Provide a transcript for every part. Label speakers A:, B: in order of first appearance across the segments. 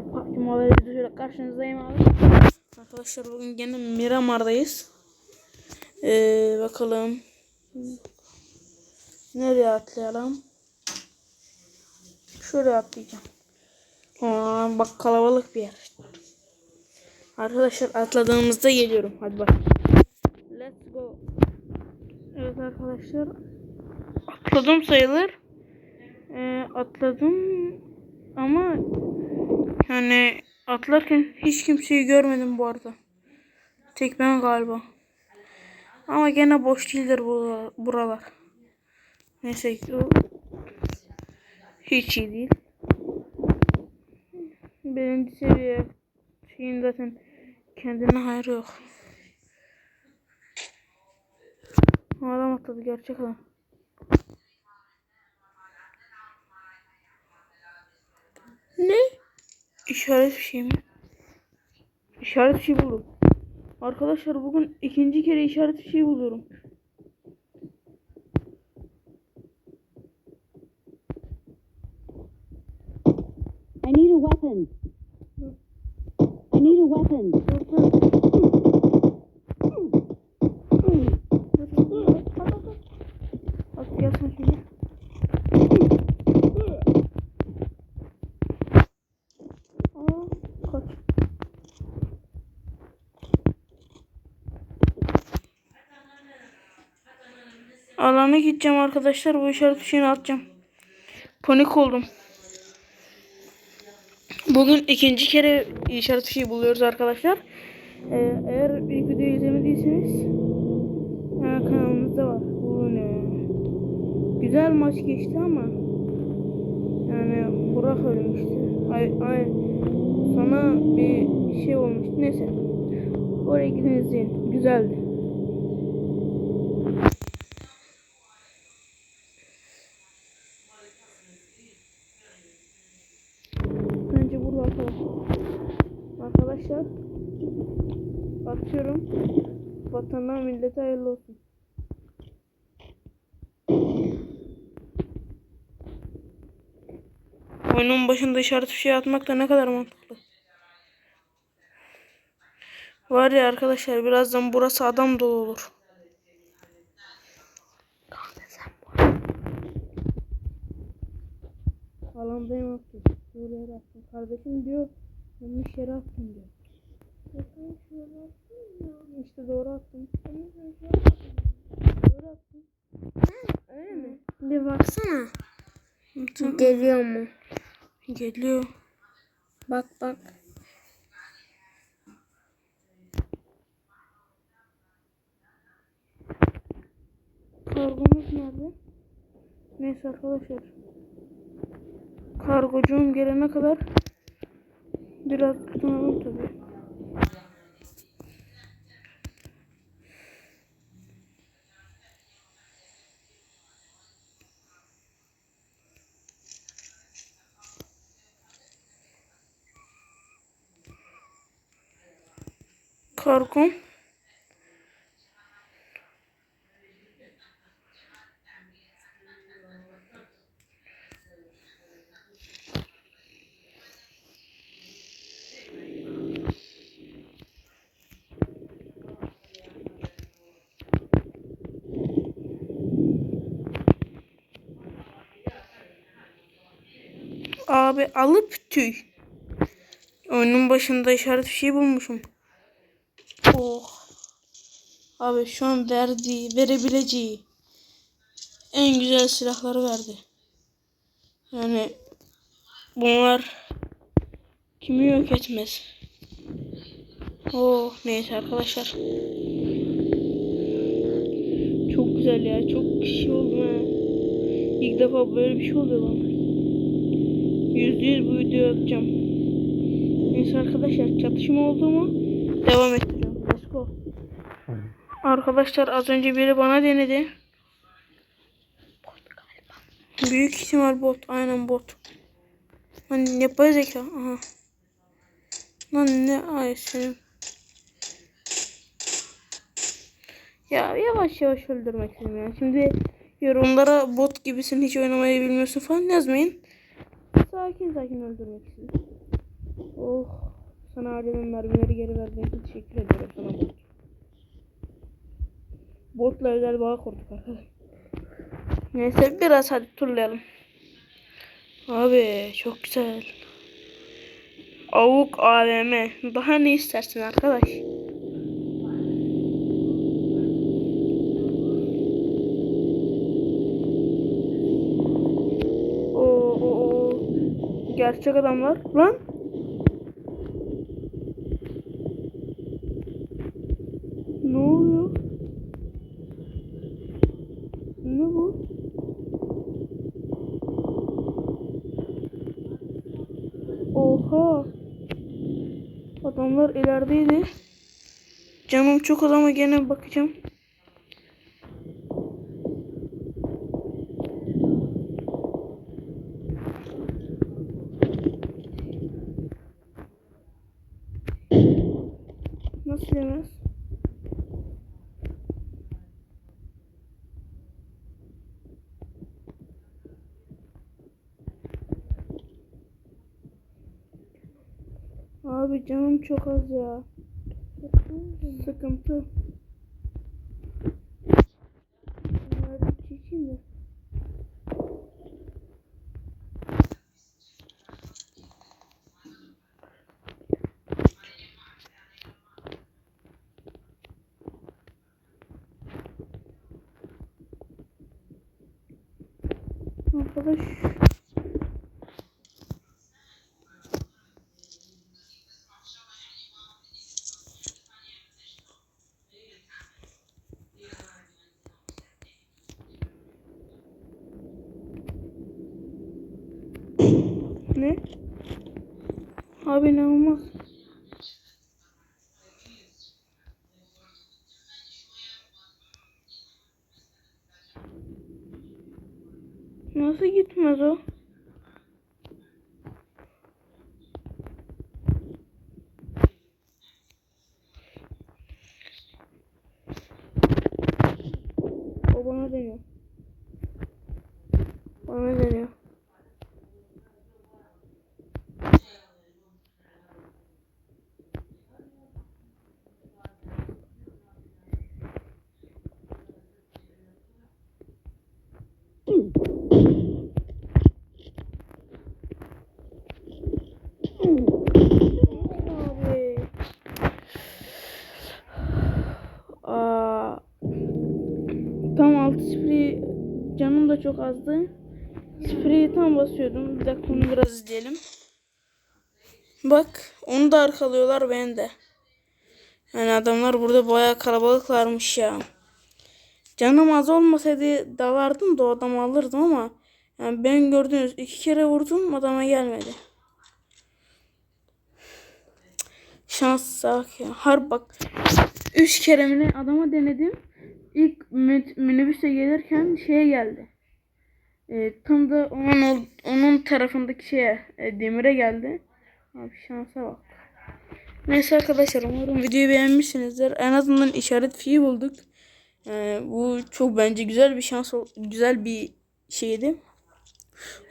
A: arkadaşlar PUBG Mobile videosuyla karşınızdayım abi. Arkadaşlar bugün gene Miramar'dayız. Ee, bakalım. Nereye atlayalım? Şuraya atlayacağım. Aa, bak kalabalık bir yer. Arkadaşlar atladığımızda geliyorum. Hadi bak. Let's go. Evet arkadaşlar. Atladım sayılır. Ee, atladım ama yani atlarken hiç kimseyi görmedim bu arada. Tek ben galiba. Ama gene boş değildir bu buralar. Neyse ki hiç iyi değil. Birinci seviye şeyin zaten kendine hayrı yok. Adam atladı gerçek adam. Ne? İşaret bir şey mi? İşaret bir şey buldum. Arkadaşlar bugün ikinci kere işaret bir şey buluyorum.
B: I need a weapon. I need a weapon.
A: Bak gelsin şimdi. Aa, kaç. Alana gideceğim arkadaşlar. Bu işaret şeyini atacağım. Panik oldum. Bugün ikinci kere işaret fişeği buluyoruz arkadaşlar. Ee, eğer ilk videoyu izlemediyseniz ha, kanalımızda var. Bu ne? Güzel maç geçti ama yani Burak ölmüştü. Ay, ay, sana bir şey olmuştu. Neyse. Oraya gidin izleyin. Güzeldi. Burada arkadaşlar. Atıyorum. Vatana millete hayırlı olsun. Oyunun başında işaret şey atmak da ne kadar mantıklı. Var ya arkadaşlar birazdan burası adam dolu olur. Alandayım. Doğru yere attım. Kardeşim diyor yanlış yere attım diyor. İşte doğru attım. Doğru attım. Öyle mi?
C: Bir baksana.
A: Tamam.
C: Geliyor mu?
A: Geliyor.
C: Bak bak.
A: Kargomuz nerede? Neyse arkadaşlar. Kargocuğum gelene kadar biraz tutunalım tabii. Kargom. Abi alıp tüy. Oyunun başında işaret bir şey bulmuşum. Oh. Abi şu an verdiği, verebileceği en güzel silahları verdi. Yani bunlar kimi yok etmez. Oh neyse arkadaşlar. Çok güzel ya. Çok şey oldu ha. İlk defa böyle bir şey oluyor bana. Yüzde yüz bu videoyu atacağım. Neyse arkadaşlar çatışma oldu mu devam ettireceğim. Let's go. Arkadaşlar az önce biri bana denedi. Büyük ihtimal bot. Aynen bot. Lan yapay zeka. Aha. Lan ne ay senin. Ya yavaş yavaş öldürmek istedim ya. Şimdi yorumlara bot gibisin hiç oynamayı bilmiyorsun falan yazmayın. Sakin sakin öldürmek istedim. Oh. Sana harcanan mermileri geri verdiğin için teşekkür ediyorum sana bot. Botla özel bağ kurduk arkadaşlar. Neyse biraz hadi turlayalım. Abi çok güzel. Avuk AVM. Daha ne istersin arkadaş? Gerçek adamlar. Lan. Ne oluyor? Ne bu? Oha. Adamlar ilerideydi. Canım çok az ama gene bakacağım. Yemez? Abi canım çok az ya. Sıkıntı. Hadi çekeyim de. Arkadaş ne? Abi ne olmaz? Nasıl gitmez o? O bana deniyor. Bana deniyor. Abi. Aa, tam altı sprey canım da çok azdı. Spreyi tam basıyordum. Bir dakika onu biraz izleyelim. Bak onu da arkalıyorlar beni de. Yani adamlar burada bayağı kalabalıklarmış ya. Canım az olmasaydı dalardım da o adamı alırdım ama yani ben gördüğünüz iki kere vurdum adama gelmedi. Şans bak ya. Har bak. Üç kere mi adama denedim. İlk minibüse gelirken şeye geldi. E, tam da onun onun tarafındaki şeye e, demire geldi. Abi şansa bak. Neyse arkadaşlar umarım videoyu beğenmişsinizdir. En azından işaret fiyi bulduk. E, bu çok bence güzel bir şans güzel bir şeydi.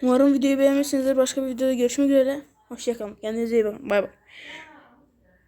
A: Umarım videoyu beğenmişsinizdir. Başka bir videoda görüşmek üzere. Hoşçakalın. Kendinize iyi bakın. Bay bay.